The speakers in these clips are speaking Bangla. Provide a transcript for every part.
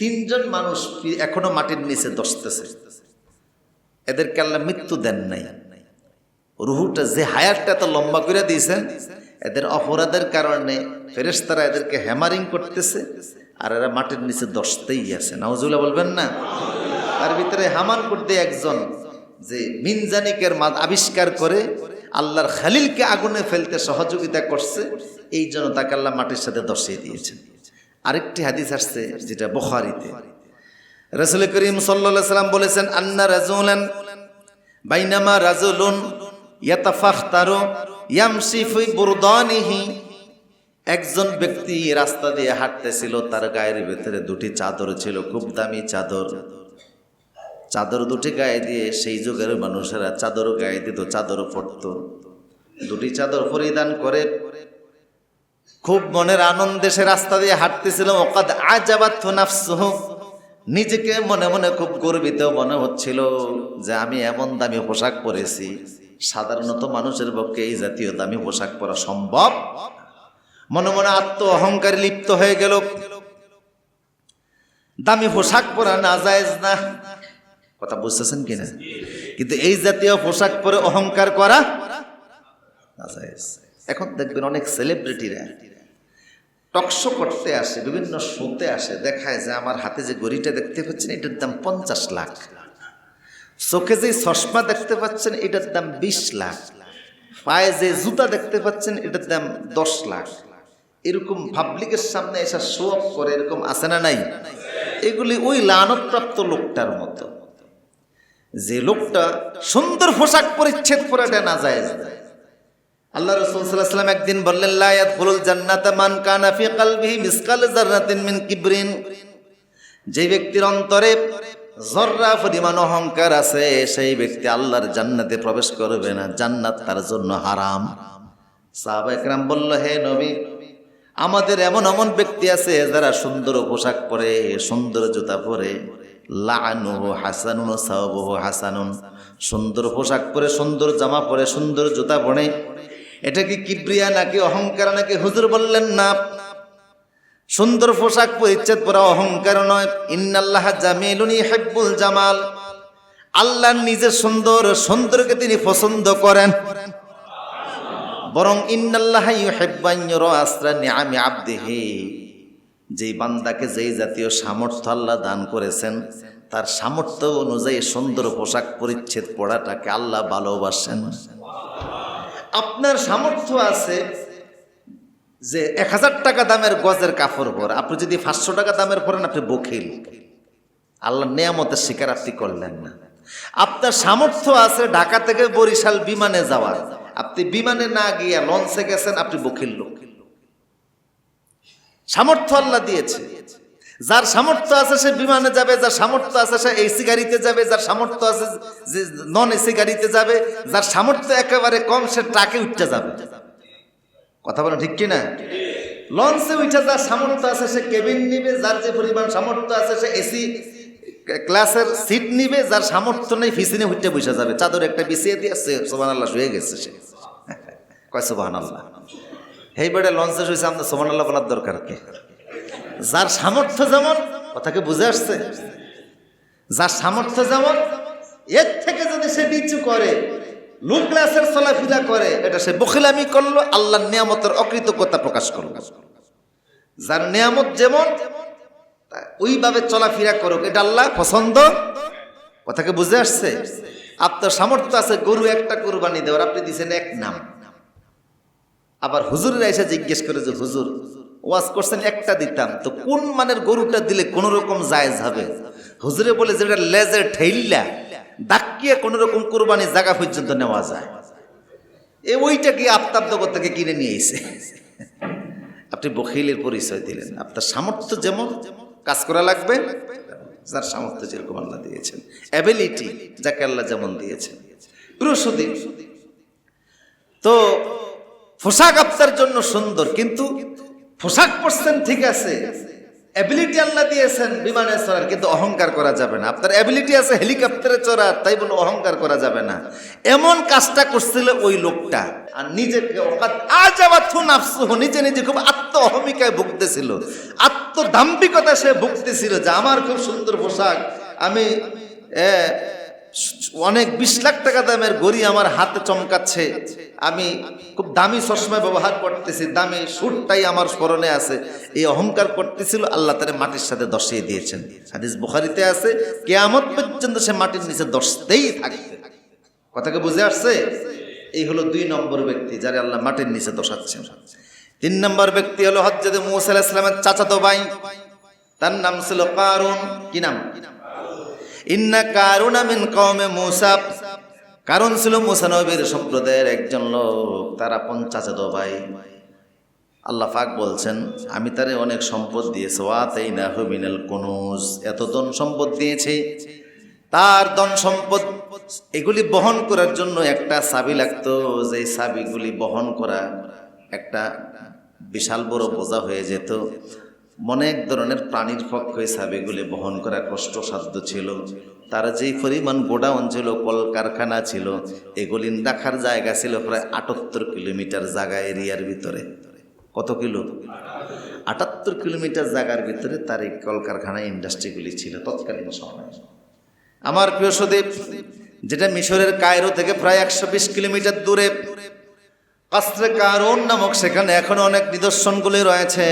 তিনজন মানুষ এখনও মাটির নিচে দশতেছে। এদেরকে আল্লাহ মৃত্যু দেন নাই। রুহুটা যে হায়ারটা এত লম্বা করে দিয়েছেন এদের অপরাধের কারণে ফেরেশতারা এদেরকে হ্যামারিং করতেছে আর এরা মাটির নিচে দশতেই আছে। নাউজুল্লাহ বলবেন না? তার ভিতরে হামান করতে একজন যে মিনজানিকের মাদ আবিষ্কার করে, আল্লাহর খালিলকে আগুনে ফেলতে সহযোগিতা করছে, এই জন্য তাকে আল্লাহ মাটির সাথে দর্শিয়ে দিয়েছেন। আরেকটি হাদিস আসছে যেটা বখারিতে। রসুল করিম সাল্লা সাল্লাম বলেছেন, আন্না রাজুলান বাইনামা রাজুলুন ইয়াতাফাখতারু ইয়ামশি ফি বুরদানিহি। একজন ব্যক্তি রাস্তা দিয়ে হাঁটতেছিল, তার গায়ের ভেতরে দুটি চাদর ছিল, খুব দামি চাদর। চাদর দুটি গায়ে দিয়ে সেই যুগের মানুষেরা চাদর গায়ে দিত, চাদর পরত। দুটি চাদর পরিধান করে খুব মনের আনন্দে সে রাস্তা দিয়ে হাঁটতেছিল। ওকাদ আজাবাত নাফসুহু। নিজেকে মনে মনে খুব গর্বিত মনে হচ্ছিল যে আমি এমন দামি পোশাক পরেছি। সাধারণত মানুষের পক্ষে এই জাতীয় দামি পোশাক পরা সম্ভব। মনে মনে আত্ম অহংকারে লিপ্ত হয়ে গেল। দামি পোশাক পরা না জায়েজ না। কথা বুঝতেছেন কিনা কিন্তু এই জাতীয় পোশাক পরে অহংকার করা এখন দেখবেন অনেক সেলিব্রিটিরা টকশো করতে আসে, বিভিন্ন শোতে আসে, দেখায় যে আমার হাতে যে গড়িটা দেখতে পাচ্ছেন, এটার দাম পঞ্চাশ লাখ। চোখে যে চশমা দেখতে পাচ্ছেন, এটার দাম বিশ লাখ। পায়ে যে জুতা দেখতে পাচ্ছেন, এটার দাম দশ লাখ। এরকম পাবলিকের সামনে এসে শো অফ করে, এরকম আছে না নাই? এগুলি ওই লানতপ্রাপ্ত লোকটার মতো। যে লোকটা সুন্দর পোশাক পরিচ্ছেদ পরাটা না যায় আল্লাহ রসুল সাল্লাম একদিন বললেন লায়াত ফুলুল জান্নাত মান কানা ফি কালবিহি মিসকাল জাররাতিন মিন কিবরিন। যে ব্যক্তির অন্তরে জর্রা পরিমাণ অহংকার আছে, সেই ব্যক্তি আল্লাহর জান্নাতে প্রবেশ করবে না, জান্নাত তার জন্য হারাম। সাহাবা একরাম বলল, হে নবী, আমাদের এমন এমন ব্যক্তি আছে যারা সুন্দর পোশাক পরে, সুন্দর জুতা পরে, লানুহু হাসানুন সাহাবহু হাসানুন। সুন্দর পোশাক পরে, সুন্দর জামা পরে, সুন্দর জুতা পরে এটা কি কিবরিয়া নাকি অহংকার নাকি হুজুর বললেন না? সুন্দর পোশাক পরিচ্ছেদ পরা অহংকার নয়। ইন্নাল্লাহ জামিলুনি হেব্বুল জামাল। আল্লাহ নিজে সুন্দর, সুন্দরকে তিনি পছন্দ করেন। বরং ইন্নাল্লাহ ইউহিব্বান আশ্রা নিআমি আবদিহি। যেই বান্দাকে যেই জাতীয় সামর্থ্য আল্লাহ দান করেছেন, তার সামর্থ্য অনুযায়ী সুন্দর পোশাক পরিচ্ছেদ পড়াটাকে আল্লাহ ভালোবাসেন। আপনার সামর্থ্য আছে যে এক হাজার টাকা দামের গজের কাপড় পর, আপনি যদি পাঁচশো টাকা দামের পরেন, আপনি বখিল। আল্লাহ নেয়ামতের শিকার আপনি করলেন না। আপনার সামর্থ্য আছে ঢাকা থেকে বরিশাল বিমানে যাওয়ার। আপনি বিমানে না গিয়ে লঞ্চে গেছেন, আপনি বখিল। লোক সামর্থ্য আল্লাহ দিয়েছে। যার সামর্থ্য আছে সে বিমানে যাবে, যার সামর্থ্য আছে সে এসি গাড়িতে যাবে, যার সামর্থ্য আছে যে নন এসি গাড়িতে যাবে, যার সামর্থ্য একেবারে কম সে ট্রাকে উঠতে যাবে। কথা বলো ঠিক কিনা? লঞ্চে উঠে যার সামর্থ্য আছে সে কেবিন নিবে, যার যে পরিমাণ সামর্থ্য আছে সে এসি ক্লাসের সিট নিবে, যার সামর্থ্য নেই ফিসিনে উঠতে বসে যাবে। চাদর একটা বিছিয়ে দিয়ে সে সোবান আল্লাহ শুয়ে গেছে সে। কয় সোবান আল্লাহ হেই বেড়ে লঞ্চে শুয়েছে আমাদের সোবান আল্লাহ বলার দরকার কি? যার সামর্থ্য যেমন, কথাকে বুঝে আসছে। যার সামর্থ্য যেমন, এর থেকে যদি সে নিচু করে লো ক্লাসের চলাফেরা করে, এটা সে বখিলামি করল, আল্লাহর নিয়ামতের অকৃতজ্ঞতা প্রকাশ করল। যার নিয়ামত যেমন ওইভাবে চলাফেরা করুক, এটা আল্লাহ পছন্দ। কথাকে বুঝে আসছে। আপনার সামর্থ্য আছে, গরু একটা কোরবানি দেওয়ার, আপনি দিছেন এক নাম। আবার হুজুরের এসে জিজ্ঞেস করে যে, হুজুর ওয়াজ করছেন একটা দিতাম। তো কোন মানের গরুটা দিলে কোন রকম জায়েজ হবে? হুজুরে বলে যেটা লেজের ঠেইল্লা। দাক্কিয়ে কোন রকম কোরবানি জায়গা পর্যন্ত নেওয়া যায়। এ ওইটা কি আফতাব জগৎ থেকে কিনে নিয়ে এসে? আপনি বখিলের পরিচয় দিলেন। আপনার সামর্থ্য যেমন, কাজ করা লাগবে, যার সামর্থ্য যেরকম আল্লাহ দিয়েছেন। অ্যাবিলিটি যাকে আল্লাহ যেমন দিয়েছেন। বৃহস্পতি তো পোশাক আপনার জন্য সুন্দর, কিন্তু পোশাক পরছেন ঠিক আছে। অ্যাবিলিটি আল্লাহ দিয়েছেন বিমানে চড়ার, কিন্তু অহংকার করা যাবে না। আপনার অ্যাবিলিটি আছে হেলিকপ্টারে চড়ার, তাই বলে অহংকার করা যাবে না। এমন কাজটা করছিল ওই লোকটা। আর নিজেকে আজ আবার থু নাফসুহ, নিজে নিজে খুব আত্ম অহমিকায় ভুগতেছিল। আত্মদাম্ভিকতা সে ভুগতেছিল যে আমার খুব সুন্দর পোশাক, আমি অনেক বিশ লাখ টাকা দামের গড়ি আমার হাতে চমকাচ্ছে। আমি খুব দামি চশমা ব্যবহার করতেছি, দামি সুটটাই আমার স্মরণে আছে। এই অহংকার করতেছিল, আল্লাহ তারা মাটির সাথে দশিয়ে দিয়েছেন। হাদিস বুখারিতে আছে, কেয়ামত পর্যন্ত সে মাটির নিচে দশতেই থাকবে। কথাকে বুঝে আসছে? এই হলো দুই নম্বর ব্যক্তি যারে আল্লাহ মাটির নিচে দশাচ্ছেন। তিন নম্বর ব্যক্তি হলো হজ্জতে মুসা আলাইহিস সালামের চাচাতো ভাই। তার নাম ছিল কারুন। কি নাম? ইন্না কারুনা মিন কওমে মুসা। কারণ ছিল মুসা নবীর সম্প্রদায়ের একজন লোক, তারা পঞ্চাশত ভাই আল্লাহ পাক বলছেন, আমি তারে অনেক সম্পদ দিয়েছি। ওয়াতেই না হুমিনাল কুনুজ। এত ধন সম্পদ দিয়েছে। তার ধন সম্পদ, এগুলি বহন করার জন্য একটা চাবি লাগতো। যে চাবিগুলি বহন করা একটা বিশাল বড় বোঝা হয়ে যেত। অনেক ধরনের প্রাণীর পক্ষে ওই চাবিগুলি বহন করা কষ্টসাধ্য ছিল। তার যেই পরিমাণ গোডাউন ছিল, কলকারখানা ছিল, এগুলি রাখার জায়গা ছিল প্রায় আটাত্তর কিলোমিটার জায়গা এরিয়ার ভিতরে। কত কিলো? আটাত্তর কিলোমিটার জায়গার ভিতরে তার এই কলকারখানা ইন্ডাস্ট্রিগুলি ছিল তৎকালীন সময়। আমার প্রিয় সুদীপ, যেটা মিশরের কায়রো থেকে প্রায় একশো বিশ কিলোমিটার দূরে কাস্ত্রে কারণ নামক সেখানে এখন অনেক নিদর্শনগুলি রয়েছে।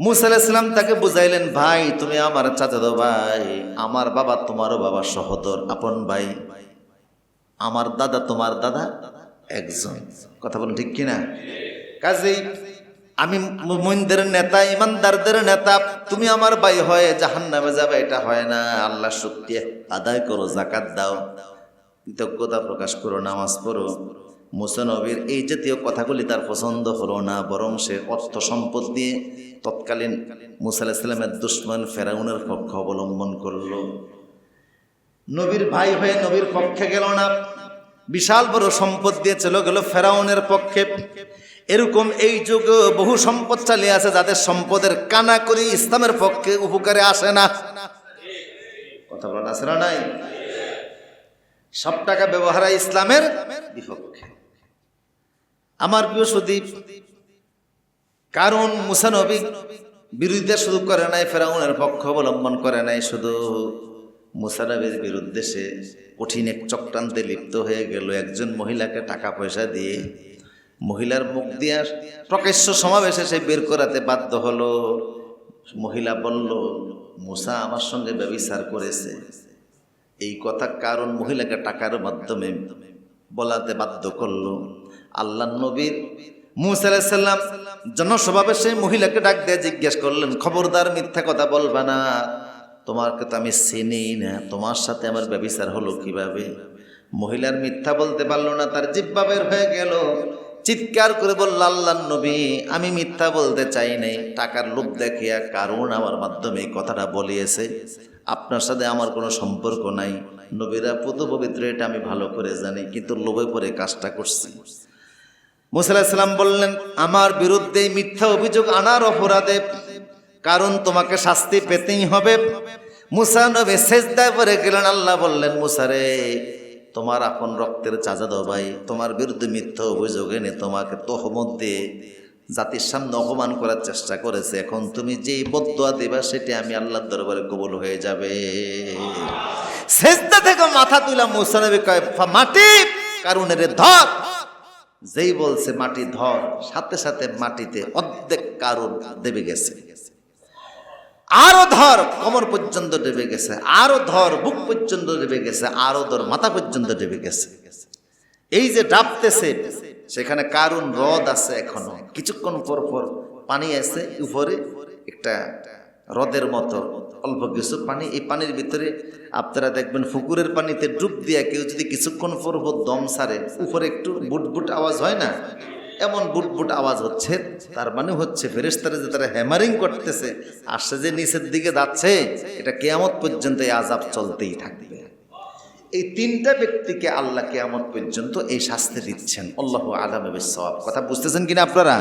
মুসা ইসলাম তাকে বুঝাইলেন, ভাই, তুমি আমার চাচাতো ভাই। আমার বাবা তোমারও বাবা সহদর, আপন ভাই। আমার দাদা তোমার দাদা একজন। কথা বলেন ঠিক কিনা? কাজেই আমি মুমিনদের নেতা, ইমানদারদের নেতা, তুমি আমার ভাই হয়ে জাহান নামে যাবে, এটা হয় না। আল্লাহ শক্তি আদায় করো জাকাত দাও। কৃতজ্ঞতা প্রকাশ করো, নামাজ পড়ো। মুসানবীর এই জাতীয় কথাগুলি তার পছন্দ হলো না, বরং সে অর্থ সম্পদ দিয়ে তৎকালীন মুসা আলাহিসাল্লামের দুশ্মন ফেরাউনের পক্ষ অবলম্বন করল। নবীর ভাই হয়ে নবীর পক্ষে গেল না, বিশাল বড় সম্পদ দিয়ে চলে গেল ফেরাউনের পক্ষে। এরকম এই যুগে বহু সম্পদ চালিয়ে আছে যাদের সম্পদের কানা করি ইসলামের পক্ষে উপকারে আসে না। কথা বলেন আসে না নাই? সব টাকা ব্যবহার ইসলামের বিপক্ষে। আমার প্রিয় সুদীপ, কারণ মুসানবী বিরুদ্ধে শুধু করে নাই, ফেরাউনের পক্ষ অবলম্বন করে নাই, শুধু মুসানবীর বিরুদ্ধে সে কঠিন এক চক্রান্তে লিপ্ত হয়ে গেল। একজন মহিলাকে টাকা পয়সা দিয়ে মহিলার মুখ দিয়ে প্রকাশ্য সমাবেশে সে বের করাতে বাধ্য হলো। মহিলা বলল, মুসা আমার সঙ্গে ব্যবিচার করেছে। এই কথা কারণ মহিলাকে টাকার মাধ্যমে বলাতে বাধ্য করল। আল্লাহ নবীর মুসাল্লাম জনস্বভাবে সেই মহিলাকে ডাক দিয়ে জিজ্ঞেস করলেন, খবরদার, মিথ্যা কথা বলবে না। তোমাকে তো আমি চিনি না। তোমার সাথে আমার ব্যবিচার হলো কীভাবে? মহিলার মিথ্যা বলতে পারল না, তার জিব্বা বের হয়ে গেল। চিৎকার করে বলল, আল্লাহ নবী, আমি মিথ্যা বলতে চাই নাই। টাকার লোভ দেখিয়া কারণ আমার মাধ্যমে এই কথাটা বলিয়েছে। আপনার সাথে আমার কোনো সম্পর্ক নাই। নবীরা পুত পবিত্র এটা আমি ভালো করে জানি, কিন্তু লোভে পরে কাজটা করছি। মুসাল্লাহাম বললেন, আমার বিরুদ্ধে মিথ্যা অভিযোগ আনার অপরাধে কারণ তোমাকে শাস্তি পেতেই হবে। মুসা নবী শেষ দায় পরে গেলেন। আল্লাহ বললেন মুসারে তোমার আপন রক্তের চাচা দো ভাই, তোমার বিরুদ্ধে মিথ্যা অভিযোগ এনে তোমাকে তহমত দিয়ে জাতির সামনে অপমান করার চেষ্টা করেছে। এখন তুমি যেই বদুয়া দেবা, সেটি আমি আল্লাহর দরবারে কবুল হয়ে যাবে। শেষদা থেকে মাথা তুলা মুসা নবী কয় মাটি কারণের ধর। যেই বলছে, মাটি ধর, সাথে সাথে মাটিতে অর্ধেক কারণ দেবে গেছে। আরও ধর কমর পর্যন্ত ডেবে গেছে, আরও ধর বুক পর্যন্ত ডেবে গেছে, আরও ধর মাথা পর্যন্ত ডেবে গেছে। এই যে ডাবতেছে, সেখানে কারণ হ্রদ আছে এখনও। কিছুক্ষণ পর পর পানি আছে উপরে একটা হ্রদের মতো, অল্প কিছু পানি। এই পানির ভিতরে আপনারা দেখবেন পুকুরের পানিতে ডুব দিয়া কেউ যদি কিছুক্ষণ পর পর দম সারে, উপরে একটু বুট বুট আওয়াজ হয় না? এমন বুটবুট বুট আওয়াজ হচ্ছে, তার মানে হচ্ছে ফেরেস্তারা যে তারা হ্যামারিং করতেছে আসছে যে নিচের দিকে যাচ্ছে, এটা কেয়ামত পর্যন্ত এই আজাব চলতেই থাকবে। এই তিনটা ব্যক্তিকে আল্লাহ কেয়ামত পর্যন্ত এই শাস্তি দিচ্ছেন। আল্লাহ আলাম কথা বুঝতেছেন কিনা আপনারা?